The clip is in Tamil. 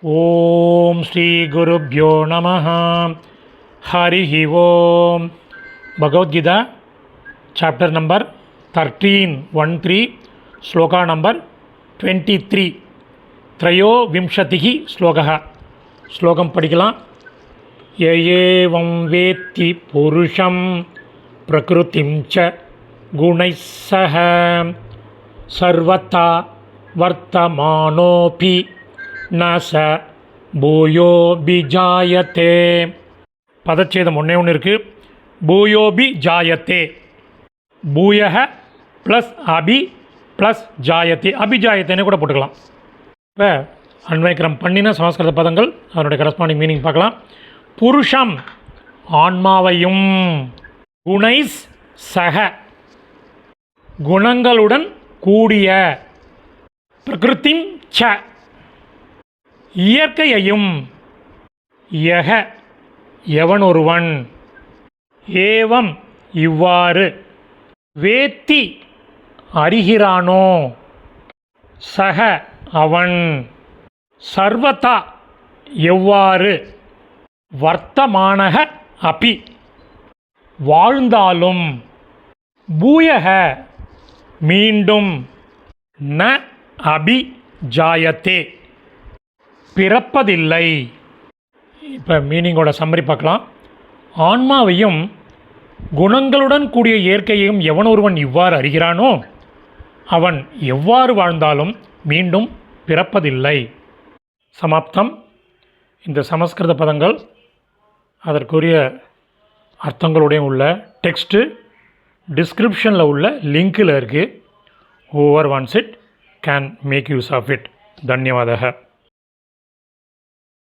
ॐ श्रीगुरुभ्यो नमः। हरिः ओं Bhagavad Gita chapter number thirteen one three shloka number twenty three त्रयोविंशतिः श्लोकः। श्लोकं पठिकलां य एवं वेत्ति पुरुषं, प्रकृतिं च गुणैः सह। सर्वथा वर्तमानोऽपि ந ச பூயோபி ஜாயத்தே பதச்சேதம் ஒன்றே ஒன்று இருக்குது பூயோபி ஜாயத்தே பூயக ப்ளஸ் அபி ப்ளஸ் ஜாயத்தே. அபிஜாயத்தேன்னு கூட போட்டுக்கலாம். இப்போ அன்வைக்கிரம் பண்ணின சமஸ்கிருத பதங்கள் அதனுடைய கரஸ்பாண்டிங் மீனிங் பார்க்கலாம். புருஷம் ஆன்மாவையும் குணைஸ் சக குணங்களுடன் கூடிய பிரகிருத்தின் ச இயற்கையையும் யக எவனொருவன்? ஏவம் இவ்வாறு வேத்தி அறிகிறானோ? சக அவன் சர்வதா எவ்வாறு வர்த்தமானக அபி? வாழ்ந்தாலும் பூயக மீண்டும் ந அபி ஜாயத்தே பிறப்பதில்லை. இப்போ மீனிங்கோட சம்மரி பார்க்கலாம். ஆன்மாவையும் குணங்களுடன் கூடிய இயற்கையையும் எவன் ஒருவன் இவ்வாறு அறிகிறானோ அவன் எவ்வாறு வாழ்ந்தாலும் மீண்டும் பிறப்பதில்லை. சமாப்தம். இந்த சமஸ்கிருத பதங்கள் அதற்குரிய அர்த்தங்களுடைய உள்ள டெக்ஸ்ட்டு டிஸ்கிரிப்ஷனில் உள்ள லிங்கில் இருக்குது over once it can make use of it தன்யவாதக.